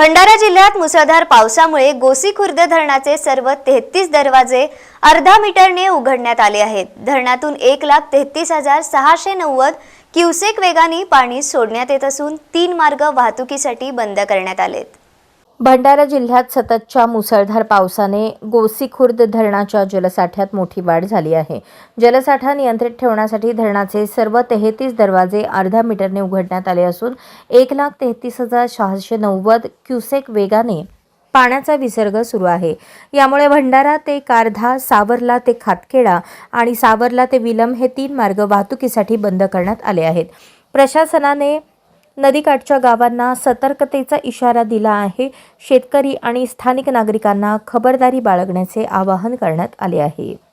भंडारा जिल्ह्यात मुसळधार पावसामुळे गोसी खुर्द धरणाचे सर्व तेहतीस दरवाजे अर्धा मीटरने उघडण्यात आले आहेत. धरणातून एक लाख तेहतीस हजार सहाशे नव्वद क्युसेक वेगाने पाणी सोडण्यात येत असून तीन मार्ग वाहतुकीसाठी बंद करण्यात आलेत. भंडारा जिल्ह्यात सततच्या मुसळधार पावसाने गोसीखुर्द धरणाच्या जलसाठ्यात मोठी वाढ झाली आहे. जलसाठा नियंत्रित ठेवण्यासाठी धरणाचे सर्व तेहतीस दरवाजे अर्ध्या मीटरने उघडण्यात आले असून एक लाख तेहतीस हजार सहाशे नव्वद क्युसेक वेगाने पाण्याचा विसर्ग सुरू आहे. यामुळे भंडारा ते कारधा सावरला ते खातखेडा आणि सावरला ते विलम हे तीन मार्ग वाहतुकीसाठी बंद करण्यात आले आहेत. प्रशासनाने नदीकाठच्या गावांना सतर्कतेचा इशारा दिला आहे. शेतकरी आणि स्थानिक नागरिकांना खबरदारी बाळगण्याचे आवाहन करण्यात आले आहे.